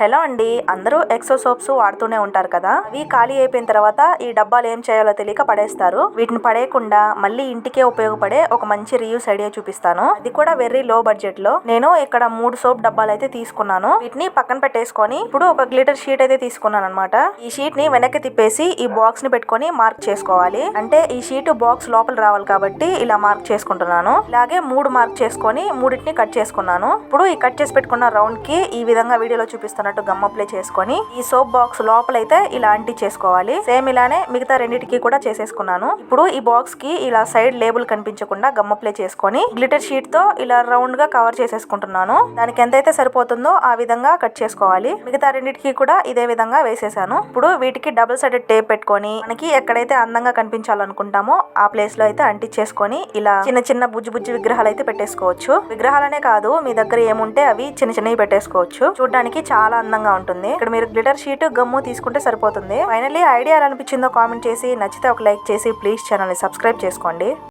Hello అండి అందరూ exo soaps వాడుతూనే ఉంటారు కదా? అవి ఖాళీ అయిపోయిన తర్వాత ఈ డబ్బాలు ఏం చేయాలో తెలియక పడేస్తారు. వీటిని పడేయకుండా మళ్ళీ ఇంటికే ఉపయోగపడే ఒక మంచి రీయూస్ ఐడియా చూపిస్తాను. అది కూడా వెరీ లో బడ్జెట్లో నేను ఇక్కడ మూడు సోప్ డబ్బాలు అయితే తీసుకున్నాను. వీటిని పక్కన పెట్టేసుకొని ఇప్పుడు ఒక గ్లిటర్ షీట్ అయితే తీసుకున్నాను అనమాట ఈ షీట్ని వెనక్కి తిప్పేసి ఈ బాక్స్ని పెట్టుకొని మార్క్ చేసుకోవాలి. అంటే ఈ షీట్ బాక్స్ లోపల రావాలి కాబట్టి ఇలా మార్క్ చేసుకుంటున్నాను. ఇలాగే మూడు మార్క్ చేసుకొని మూడింటిని కట్ చేసుకున్నాను. ఇప్పుడు ఈ కట్ చేసి పెట్టుకున్న రౌండ్కి ఈ విధంగా వీడియోలో చూపిస్తాను చూపిస్తున్నట్టు గమ్ అప్లై చేసుకొని ఈ సోప్ బాక్స్ లోపలైతే ఇలా అంటి చేసుకోవాలి. సేమ్ ఇలానే మిగతా రెండింటికి కూడా చేసేసుకున్నాను. ఇప్పుడు ఈ బాక్స్కి ఇలా సైడ్ లేబుల్ కనిపించకుండా గమ్ అప్లై చేసుకొని గ్లిటర్ షీట్తో ఇలా రౌండ్గా కవర్ చేసేసుకుంటున్నాను. దానికి ఎంతైతే సరిపోతుందో ఆ విధంగా కట్ చేసుకోవాలి. మిగతా రెండింటికి కూడా ఇదే విధంగా వేసేసాను. ఇప్పుడు వీటికి డబుల్ సైడెడ్ టేప్ పెట్టుకొని మనకి ఎక్కడైతే అందంగా కనిపించాలనుకుంటామో ఆ ప్లేస్లో అయితే అంటించేసుకొని ఇలా చిన్న చిన్న బుజ్జి బుజ్జి విగ్రహాలు అయితే పెట్టేసుకోవచ్చు. విగ్రహాలనే కాదు మీ దగ్గర ఏముంటే అవి చిన్న చిన్నవి పెట్టేసుకోవచ్చు. చూడడానికి చాలా అందంగా ఉంటుంది. ఇక్కడ మీరు గ్లిటర్ షీట్ గమ్ము తీసుకుంటే సరిపోతుంది. ఫైనల్లీ ఐడియా ఎలా అనిపించిందో కామెంట్ చేసి నచ్చితే ఒక లైక్ చేసి ప్లీజ్ ఛానల్ని సబ్స్క్రైబ్ చేసుకోండి.